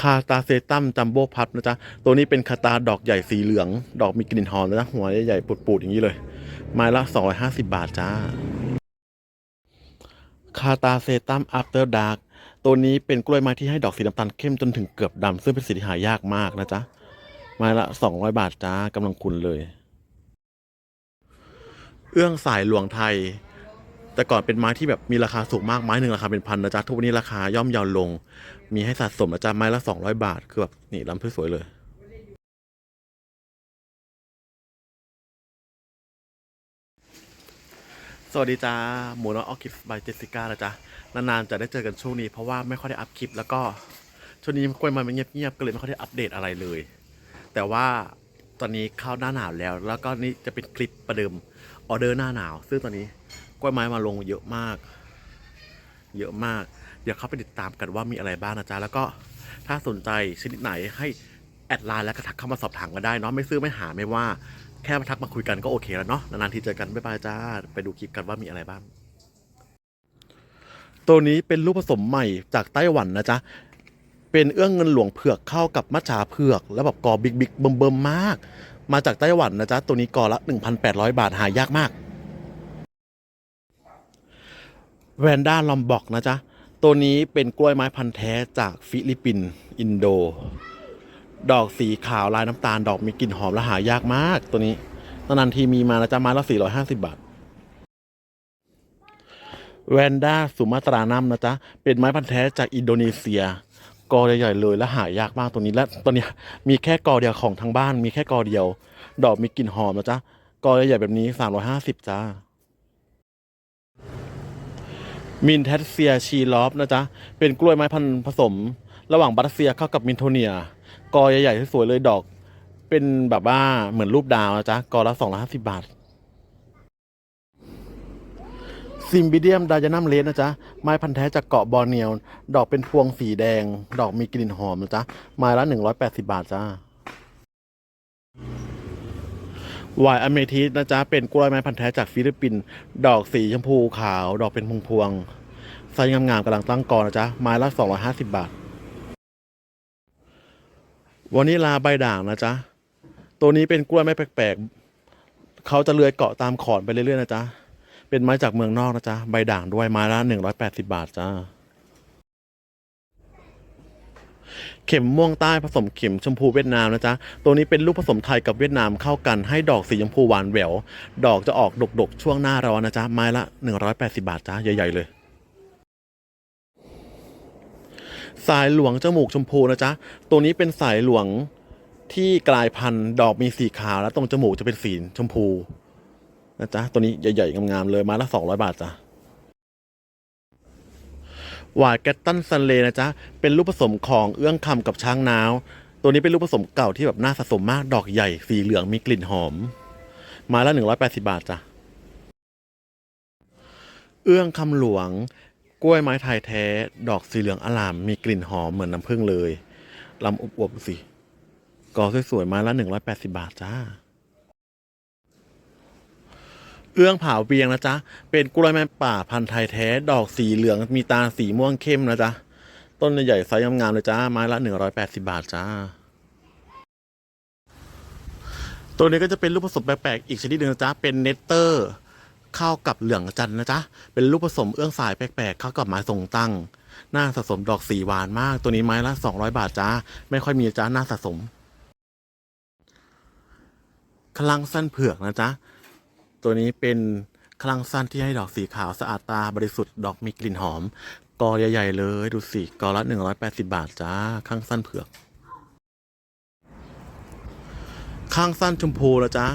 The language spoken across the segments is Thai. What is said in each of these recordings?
คาตาเซตัมจัมโบ้พับนะจ๊ะ ตัวนี้เป็นคาตาดอกใหญ่สีเหลือง ดอกมีกลิ่นหอมนะจ๊ะ หัวใหญ่ๆปูดๆอย่างนี้เลย ไม้ละ 250 บาทจ้า คาตาเซตัมอั t เตอร์ดาร์กตัวนี้เป็นกล้วยไม้ที่ให้ดอกสีน้ำตาลเข้มจนถึงเกือบดำซึ่งเป็นสีที่หายากมากนะจ๊ะ ไม้ละ 200 บาทจ้ากำลังคุณเลย เอื้องสายหลวงไทย แต่ก่อนเป็นไม้ที่แบบมีราคาสูงมากไม้หนึ่งราคาเป็นพันนะจ๊ะทุกวันนี้ราคาย่อมเยาวลง มีให้สะสมนะจ๊ะไม้ละ200บาทคือแบบนี่ลำสวยๆเลยสวัสดีจ้าหมูน้อยออคิดบายเจสสิก้านะจ๊ะนานๆจะได้เจอกันช่วงนี้เพราะว่าไม่ค่อยได้อัพคลิป แล้วก็ช่วงนี้กล้วยมันเงียบๆก็เลยไม่ค่อยได้อัปเดตอะไรเลย แต่ว่าตอนนี้เข้าหน้าหนาวแล้ว แล้วก็นี่จะเป็นคลิปประเดิมออเดอร์หน้าหนาว ซึ่งตอนนี้ กล้วยไม้มาลงเยอะมาก เยอะมาก เดี๋ยวเข้าไปติดตามกันว่ามีอะไรบ้างนะจ๊ะ แล้วก็ถ้าสนใจชนิดไหนให้แอดไลน์แล้วก็ทักเข้ามาสอบถามกันได้เนาะ ไม่ซื้อไม่หาไม่ว่า แค่มาทักมาคุยกันก็โอเคแล้วเนาะ นานๆทีเจอกัน บ๊ายบายจ้า ไปดูคลิปกันว่ามีอะไรบ้าง ตัวนี้เป็นลูกผสมใหม่จากไต้หวันนะจ๊ะ เป็นเอื้องเงินหลวงเผือกเข้ากับมัจฉาเผือก แล้วแบบกอบิ๊กบิ๊กเบิ่มเบิ่มๆมาก มาจากไต้หวันนะจ๊ะ ตัวนี้กอละ 1,800 บาท หายากมาก แวนด้าลอมบอกนะจ๊ะ ตัวนี้เป็นกล้วยไม้พันธุ์แท้จากฟิลิปปินส์อินโด ดอกสีขาวลายน้ำตาลดอกมีกลิ่นหอมและหายากมากตัวนี้นานๆทีมีมานะจ๊ะไม้ละ 450 บาทแวนด้าสุมาตรานัมนะจ๊ะ เป็นไม้พันธุ์แท้จากอินโดนีเซีย กอใหญ่ๆเลยและหายากมากตัวนี้และตัวนี้มีแค่กอเดียวของทางบ้าน มีแค่กอเดียว ดอกมีกลิ่นหอมนะจ๊ะ กอใหญ่ๆแบบนี้ 350จ้า มินเทสเซียชีลอฟนะจ๊ะ เป็นกล้วยไม้พันธุ์ผสม ระหว่างบัตเซียเข้ากับมินโทเนีย กอใหญ่ๆสวยๆเลยดอก เป็นแบบว่าเหมือนรูปดาวนะจ๊ะ กอละ250บาทซิมบิเดียมดายานัมเลสนะจ๊ะ ไม้พันธุ์แท้จากเกาะบอร์เนียว ดอกเป็นพวงสีแดง ดอกมีกลิ่นหอมนะจ๊ะ ไม้ละ180บาทจ้า วายอเมทิสนะจ๊ะ เป็นกล้วยไม้พันธุ์แท้จากฟิลิปปินส์ดอกสีชมพูขาว ดอกเป็นพวงพวงๆไซส์งามๆกำลังตั้งกอนะจ๊ะ ไม้ละ 250 บาทวานิลาใบด่างนะจ๊ะ ตัวนี้เป็นกล้วยไม้แปลกๆ เขาจะเลื้อยเกาะตามขอนไปเรื่อยๆนะจ๊ะ เป็นไม้จากเมืองนอกนะจ๊ะ ใบด่างด้วยไม้ละหนึ่งร้อยแปดสิบาทจ้า เข็มม่วงใต้ผสมเข็มชมพูเวียดนามนะจ๊ะ ตัวนี้เป็นลูกผสมไทยกับเวียดนามเข้ากันให้ดอกสีชมพูหวานแหวว ดอกจะออกดกๆ ช่วงหน้าร้อนนะจ๊ะ ไม้ละหนึ่งร้อยแปดสิบาทจ้าใหญ่ๆเลยสายหลวงจมูกชมพูนะจ๊ะ ตัวนี้เป็นสายหลวงที่กลายพันธุ์ดอกมีสีขาวแล้วตรงจมูกจะเป็นสีชมพูนะจ๊ะ ตัวนี้ใหญ่ๆงามๆเลยมาละสองร้อยบาทจ้ะ หวายแกตตันซันเลนะจ๊ะ เป็นลูกผสมของเอื้องคำกับช้างนาว ตัวนี้เป็นลูกผสมเก่าที่แบบน่าสะสมมากดอกใหญ่สีเหลืองมีกลิ่นหอม มาละหนึ่งร้อยแปดสิบาทจ้ะ เอื้องคำหลวง กล้วยไม้ไทยแท้ ดอกสีเหลืองอลาม มีกลิ่นหอมเหมือนน้ำผึ้งเลยลำอวบๆดูสิกอสวยๆม้ละหนึ่งร้อยแปดสิบาทจ้า เอื้องผาเวียงนะจ๊ะ เป็นกล้วยไม้ป่าพันธุ์ไทยแท้ ดอกสีเหลืองมีตาสีม่วงเข้มนะจ๊ะ ต้นใหญ่ไซส์งามๆเลยจ้า ไม้ละหนึ่งร้อยแปดสิบาทจ้า ตัวนี้ก็จะเป็นลูกผสมแปลกๆอีกชนิดหนึ่งนะจ๊ะ เป็นเนตเตอร์เข้ากับเหลืองจันนะจ๊ะ เป็นลูกผสมเอื้องสายแปลกๆเข้ากับไม้ทรงตั้ง หน้าสะสมดอกสีหวานมาก ตัวนี้ไม้ละสองร้อยบาทจ้า ไม่ค่อยมีจ้าหน้าสะสมคลังสั้นเผือกนะจ๊ะ ตัวนี้เป็นคลังสั้นที่ให้ดอกสีขาวสะอาดตาบริสุทธิ์ดอกมีกลิ่นหอม กอใหญ่ๆเลยดูสิกอละหนึ่งร้อยแปดสิบาทจ้าข้างสั้นเผือก ข้างสั้นชมพูนะจ๊ะ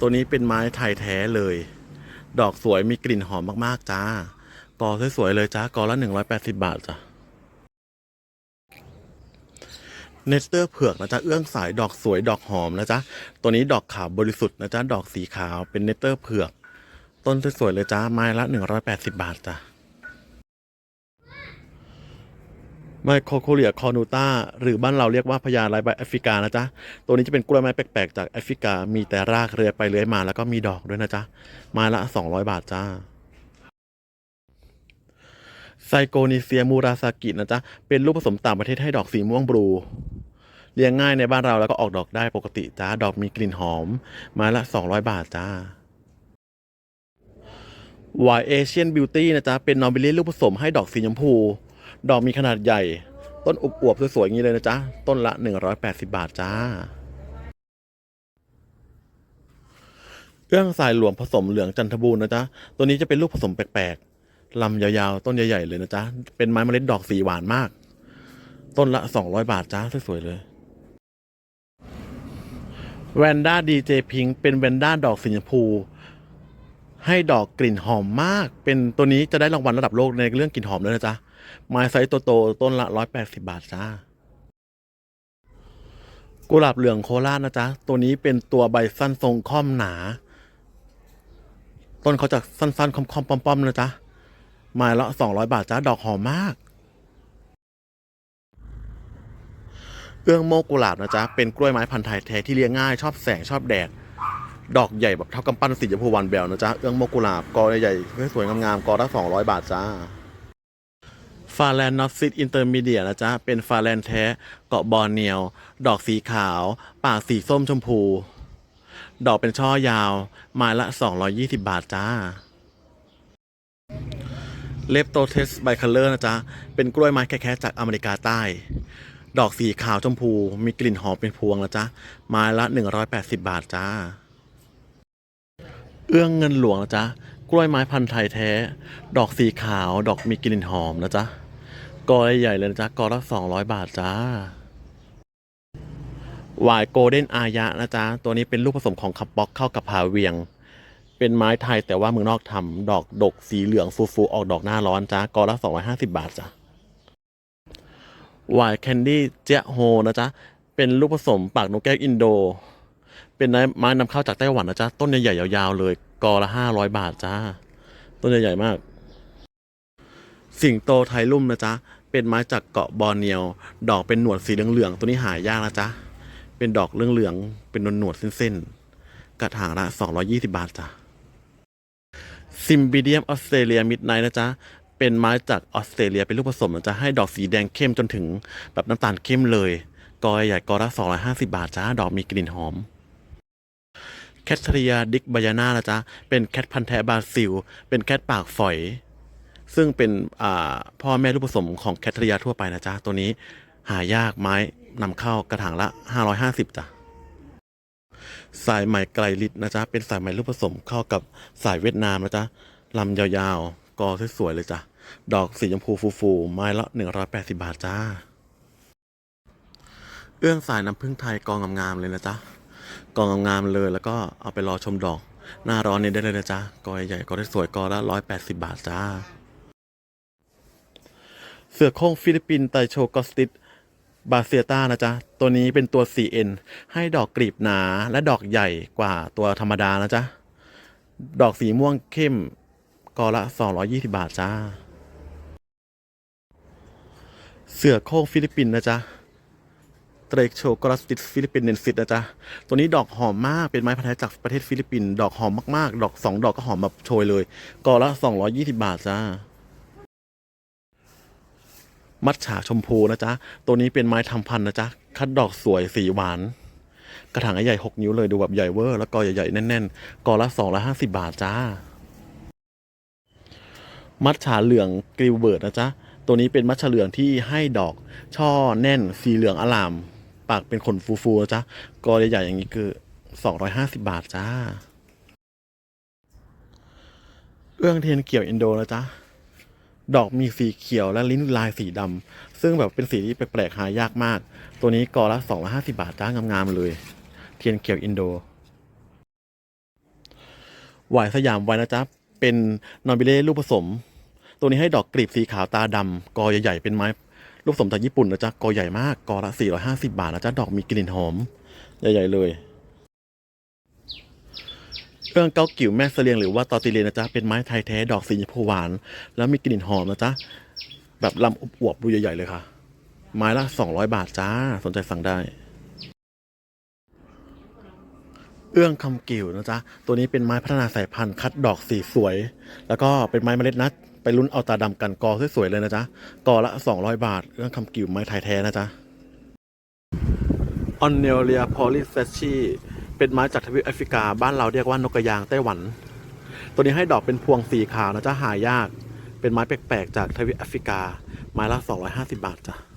ตัวนี้เป็นไม้ไทยแท้เลย ดอกสวยมีกลิ่นหอมมากๆจ้ากอสวยๆเลยจ้ากอละหนึ่งร้อยแปดสิบาทจ้ะ เนสเตอร์เผือกนะจ๊ะเอื้องสายดอกสวยดอกหอมนะจ๊ะตัวนี้ดอกขาวบริสุทธิ์นะจ๊ะดอกสีขาวเป็นเนสเตอร์เผือก ต้นสวยๆเลยจ้าไม้ละหนึ่งร้อยแปดสิบาทจ้ะไมโครโคเลียคอนูต้าหรือบ้านเราเรียกว่าพญาลายใบแอฟริกานะจ๊ะ ตัวนี้จะเป็นกล้วยไม้แปลก ๆ จากแอฟริกา มีแต่รากเรือยไปเรือยมาแล้วก็มีดอกด้วยนะจ๊ะไม้ละสองร้อยบาทจ้าไซโกนิเซียมูราซากินะจ๊ะ เป็นลูกผสมต่างประเทศให้ดอกสีม่วงบลู เลี้ยงง่ายในบ้านเราแล้วก็ออกดอกได้ปกติจ้าดอกมีกลิ่นหอมไม้ละ 200 บาทจ้าวายเอเชียนบิวตี้นะจ๊ะ เป็นนอร์บิลลี่ลูกผสมให้ดอกสีชมพู ดอกมีขนาดใหญ่ ต้นอวบๆสวยๆอย่างนี้เลยนะจ๊ะ ต้นละ 180 บาทจ้า เอื้องสายหลวงผสมเหลืองจันทบูรณ์นะจ๊ะ ตัวนี้จะเป็นลูกผสมแปลกๆลำยาวๆ ต้นใหญ่ๆเลยนะจ๊ะ เป็นไม้เมล็ดดอกสีหวานมาก ต้นละ 200 บาทจ้าสวยๆเลย แวนด้าดีเจพิงเป็นแวนด้าดอกสีชมพู ให้ดอกกลิ่นหอมมาก เป็นตัวนี้จะได้รางวัลระดับโลกในเรื่องกลิ่นหอมเลยนะจ๊ะไม้ไซส์โตๆต้นละ180บาทจ้ากุหลาบเหลืองโคราชนะจ๊ะ ตัวนี้เป็นตัวใบสั้นทรงค่อมหนา ต้นเขาจะสั้นๆคอมๆป้อมๆนะจ๊ะไม้ละ200บาทจ้าดอกหอมมาก เอื้องโมกกุหลาบนะจ๊ะ เป็นกล้วยไม้พันธุ์ไทยแท้ที่เลี้ยงง่ายชอบแสงชอบแดด ดอกใหญ่แบบเท่ากำปั้นสีชมพูวานแบวนะจ๊ะ เอื้องโมกกุหลาบกอใหญ่สวยงามๆกอละ200บาทจ้าฟาแลนนอสซิตอินเตอร์มีเดียนะจ๊ะ เป็นฟาแลนแท้ เกาะบอร์เนียว ดอกสีขาว ปากสีส้มชมพู ดอกเป็นช่อยาว ไม้ละ 220 บาทจ้า เลปโตเทสไบคัลเลอร์นะจ๊ะ เป็นกล้วยไม้แค่ๆจากอเมริกาใต้ ดอกสีขาวชมพู มีกลิ่นหอมเป็นพวงนะจ๊ะไม้ละ 180 บาทจ้า เอื้องเงินหลวงนะจ๊ะกล้วยไม้พันธุ์ไทยแท้ ดอกสีขาว ดอกมีกลิ่นหอมนะจ๊ะกอใหญ่เลยนะจ๊ะกอละ200 บาทจ้าหวายโกลเด้นอายะนะจ๊ะตัวนี้เป็นลูกผสมของคับบ็อกเข้ากับผาเวียง เป็นไม้ไทยแต่ว่าเมืองนอกทำดอกดกสีเหลืองฟูๆออกดอกหน้าร้อนจ้ากอละ250 บาทจ้ะ วายแคนดี้เจยโฮนะจ๊ะ เป็นลูกผสมปากนกแก้วอินโด เป็นไม้นำเข้าจากไต้หวันนะจ๊ะ ต้นใหญ่ๆยาวๆเลย กอละ500บาทจ้า ต้นใหญ่ๆมาก สิงโตไทยลุ่มนะจ๊ะ เป็นไม้จากเกาะบอร์เนียว ดอกเป็นหนวดสีเหลืองๆ ตัวนี้หายากนะจ๊ะ เป็นดอกเหลืองๆ เป็นหนวดๆเส้นๆ กระถางละ220 บาทจ้ะซิมบิเดียมออสเตรเลียมิดไนท์นะจ๊ะ เป็นไม้จากออสเตรเลียเป็นลูกผสมจะให้ดอกสีแดงเข้มจนถึงแบบน้ำตาลเข้มเลยกอใหญ่กอละ250 บาทจ้าดอกมีกลิ่นหอมแคทเรียดิกบายาน่านะจ๊ะเป็นแคทพันธุ์แท้บราซิล เป็นแคทปากฝอย ซึ่งเป็นพ่อแม่ลูกผสมของแคทเรียทั่วไปนะจ๊ะตัวนี้หายากไม้นำเข้ากระถางละ 550จ้ะสายไหมไกลลิดนะจ๊ะเป็นสายไหมลูกผสมเข้ากับสายเวียดนามนะจ๊ะลำยาวๆ กอสวยๆเลยจ้ะ ดอกสีชมพูฟูๆ ไม้ละ 180 บาทจ้า เอื้องสายน้ำผึ้งไทยกองงามๆเลยนะจ๊ะ กองงามๆเลยแล้วก็เอาไปรอชมดอก หน้าร้อนนี้ได้เลยนะจ๊ะ กอใหญ่ๆกอได้สวยกอละ 180 บาทจ้า เสือโคร่งฟิลิปปินส์ไตโชกอสติสบาเซียต้านะจ๊ะ ตัวนี้เป็นตัว 4N ให้ดอกกลีบหนาและดอกใหญ่กว่าตัวธรรมดานะจ๊ะ ดอกสีม่วงเข้ม กอละ 220 บาท จ้า เสือโคร่งฟิลิปปินส์นะจ๊ะเตรกโชกรัสติสฟิลิปปินเนนซิตนะจ๊ะ ตัวนี้ดอกหอมมาก เป็นไม้พันธุ์ไทยจากประเทศฟิลิปปินส์ ดอกหอมมากๆ ดอก 2 ดอกก็หอมแบบโชยเลย กอละ 220 บาทจ้า มัดฉาชมพูนะจ๊ะ ตัวนี้เป็นไม้ทำพันธุ์นะจ๊ะ คัดดอกสวยสีหวาน กระถางใหญ่หกนิ้วเลย ดูแบบใหญ่เวอร์ แล้วกอใหญ่ๆแน่นๆ กอละสองละห้าสิบาทจ้า มัดฉาเหลืองกริวเบิร์ดนะจ๊ะ ตัวนี้เป็นมัดฉาเหลืองที่ให้ดอกช่อแน่นสีเหลืองอลาม ปากเป็นขนฟูๆนะจ๊ะกอใหญ่ๆอย่างนี้คือสองร้อยห้าสิบาทจ้า เอื้องเทียนเกี่ยวอินโดนะจ๊ะ ดอกมีสีเขียวและลิ้นลายสีดำซึ่งแบบเป็นสีที่แปลกๆหายากมาก ตัวนี้กอละ250 บาทจ้างามๆเลย เทียนเขียวอินโดหวายสยามไว้นะจ๊ะ เป็นนอร์บิเล่ลูกผสม ตัวนี้ให้ดอกกลีบสีขาวตาดำกอใหญ่ๆเป็นไม้ลูกผสมจากญี่ปุ่นนะจ๊ะกอใหญ่มากกอละ 450 บาทนะจ๊ะดอกมีกลิ่นหอม ใหญ่ ๆ เลยเอื้องเกากิ่วแม่เสลียงหรือว่าตอติเลียนนะจ๊ะเป็นไม้ไทยแท้ดอกสีชมพูหวาน แล้วมีกลิ่นหอมนะจ๊ะแบบลำอวบๆดูใหญ่ ๆ เลยค่ะ ไม้ละ 200 บาทจ้าสนใจสั่งได้เอื้องคำกิ่วนะจ๊ะ ตัวนี้เป็นไม้พัฒนาสายพันธุ์คัดดอกสีสวย แล้วก็เป็นไม้เมล็ดนัด ไปลุ้นเอาตาดำกันกอสวยๆเลยนะจ๊ะกอละ 200 บาทเรื่องคำกิ่วไม้ไทยแท้นะจ๊ะออนเนลเลียพอลิเซชีเป็นไม้จากทวีปแอฟริกา บ้านเราเรียกว่านกกระยางไต้หวัน ตัวนี้ให้ดอกเป็นพวงสีขาวนะจ๊ะหายาก เป็นไม้แปลกๆจากทวีปแอฟริกา ไม้ละ 250 บาทจ้ะ